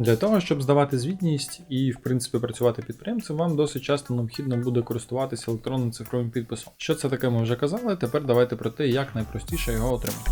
Для того, щоб здавати звітність і, в принципі, працювати підприємцем, вам досить часто необхідно буде користуватися електронним цифровим підписом. Що це таке, ми вже казали. Тепер давайте про те, як найпростіше його отримати.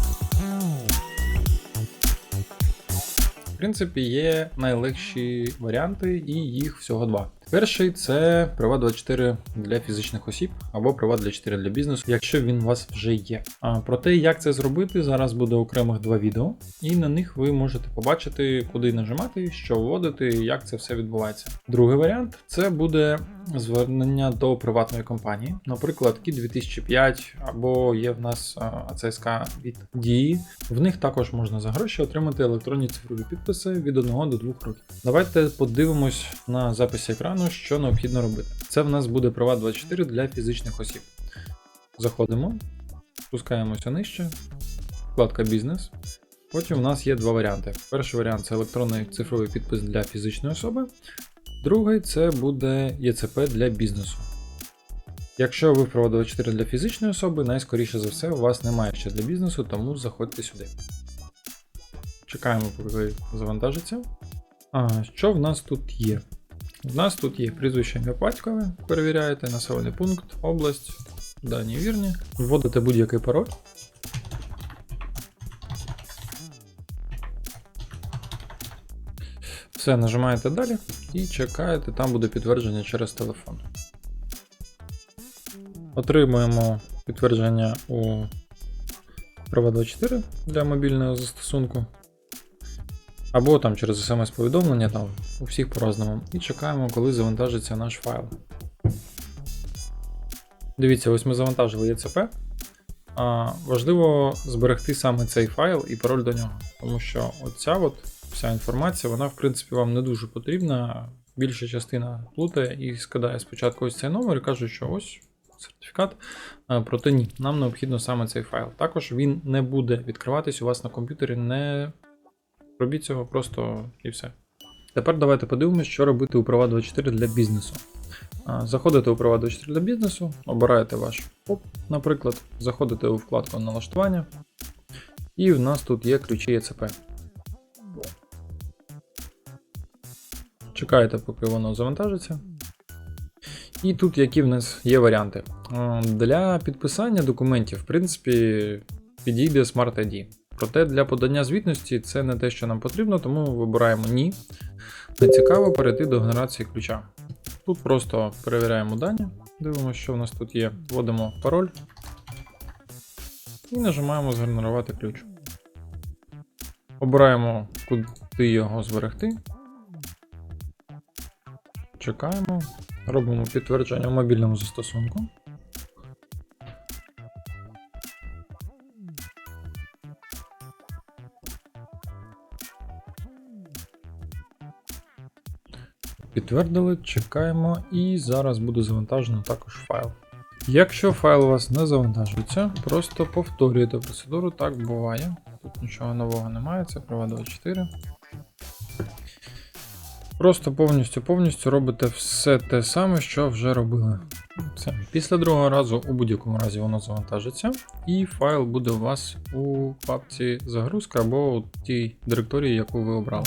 В принципі, є найлегші варіанти, і їх всього два. Перший це Privat24 для фізичних осіб або Privat24 для бізнесу, якщо він у вас вже є. А про те, як це зробити, зараз буде окремих два відео, і на них ви можете побачити, куди нажимати, що вводити, як це все відбувається. Другий варіант це буде звернення до приватної компанії, наприклад, Кі 2005 або є в нас АЦСК від дії. В них також можна за гроші отримати електронні цифрові підписи від 1 до 2 років. Давайте подивимось на записі екрану, що необхідно робити. Це в нас буде Privat24 для фізичних осіб. Заходимо, спускаємося нижче, вкладка бізнес. Потім у нас є два варіанти. Перший варіант це електронний цифровий підпис для фізичної особи. Другий це буде ЄЦП для бізнесу. Якщо ви в Privat24 для фізичної особи, найскоріше за все, у вас немає ще для бізнесу, тому заходьте сюди. Чекаємо, поки завантажиться. А, що в нас тут є? В нас тут є прізвище ім'я перевіряєте, населений пункт, область, дані вірні, вводите будь-який пароль. Все, нажимаєте далі і чекаєте, там буде підтвердження через телефон. Отримуємо підтвердження у Prava24 для мобільного застосунку. Або там через смс-повідомлення, там у всіх по-разному. І чекаємо, коли завантажиться наш файл. Дивіться, ось ми завантажили ЄЦП. А, важливо зберегти саме цей файл і пароль до нього. Тому що оця от вся інформація, вона в принципі вам не дуже потрібна. Більша частина плутає і скидає спочатку ось цей номер і каже, що ось сертифікат. Проте ні, нам необхідно саме цей файл. Також він не буде відкриватись у вас на комп'ютері, не робіть цього просто і все. Тепер давайте подивимося, що робити у Prava24 для бізнесу. Заходите у Prava24 для бізнесу, обираєте ваш ФОП, наприклад, заходите у вкладку налаштування, і в нас тут є ключі ЄЦП. Чекаєте, поки воно завантажиться. І тут які в нас є варіанти. Для підписання документів, в принципі, підійде Smart ID. Проте для подання звітності це не те, що нам потрібно, тому вибираємо ні. Не цікаво перейти до генерації ключа. Тут просто перевіряємо дані, дивимося, що в нас тут є. Вводимо пароль і нажимаємо згенерувати ключ. Обираємо, куди його зберегти. Чекаємо. Робимо підтвердження в мобільному застосунку. Підтвердили, чекаємо, і зараз буде завантажено також файл. Якщо файл у вас не завантажується, просто повторюєте процедуру, так буває. Тут нічого нового немає, це Prava 24. Просто повністю повністю робите все те саме, що вже робили. Все. Після другого разу, у будь-якому разі, воно завантажиться, і файл буде у вас у папці загрузка або у тій директорії, яку ви обрали.